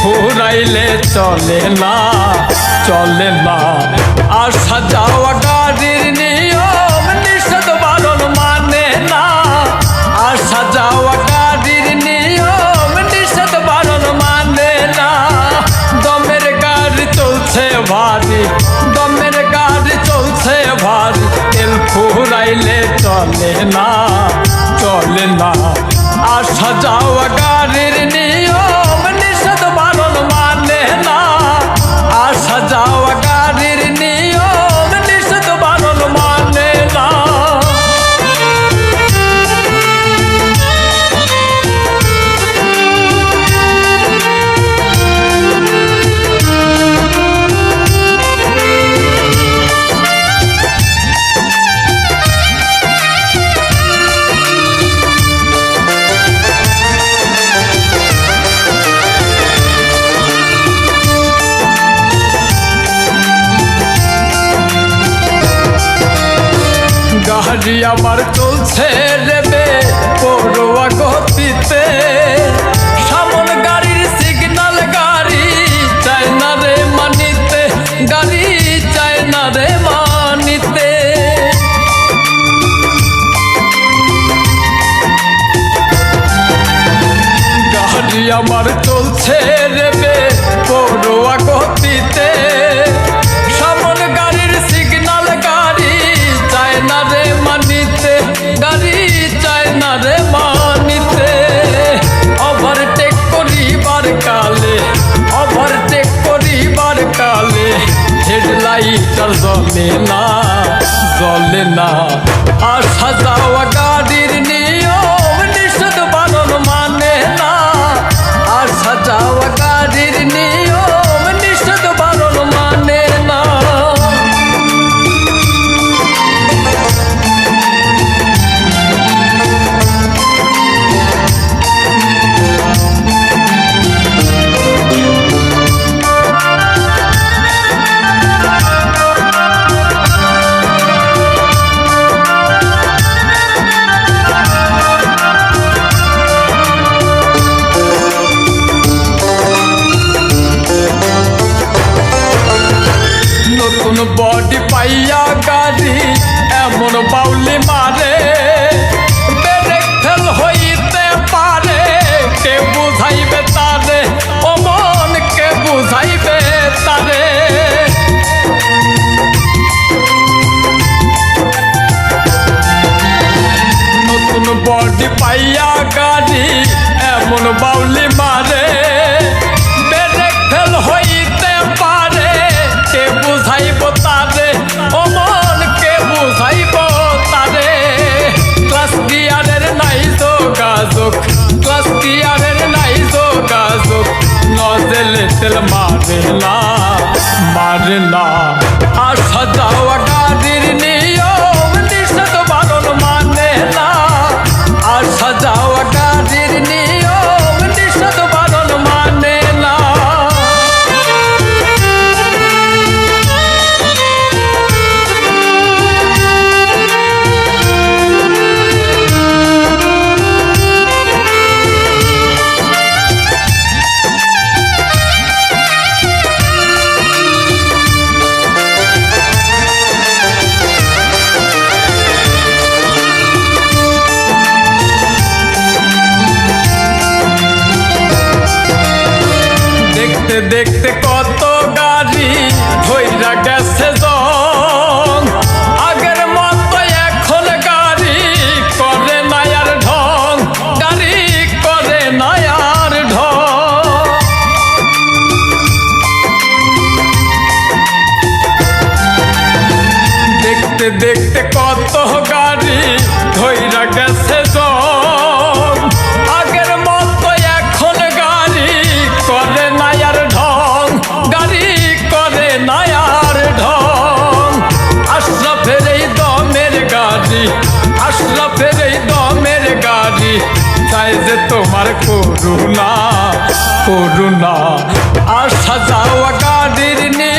ফুরাইলে চলে না চলে না। আর যাওয়া গাড়ির নিয়ম নিষেধ বারণ মানে না। আর যাওয়া গাড়ির নিয়ম নিষেধ বারণ মানে না। দমের গাড়ি চলছে ভারী, দমের গাড়ি চলছে ভারী। তেল ফুরাইলে চলে না চলে না। আর যাওয়া গাড়ির নিয়ম আমার চলছে demais. দেখ আশরাফের এই দমের গাড়ি। চাই যে তোমার করুণা করুণা। আর সাজাওয়া গাড়ির নিয়ে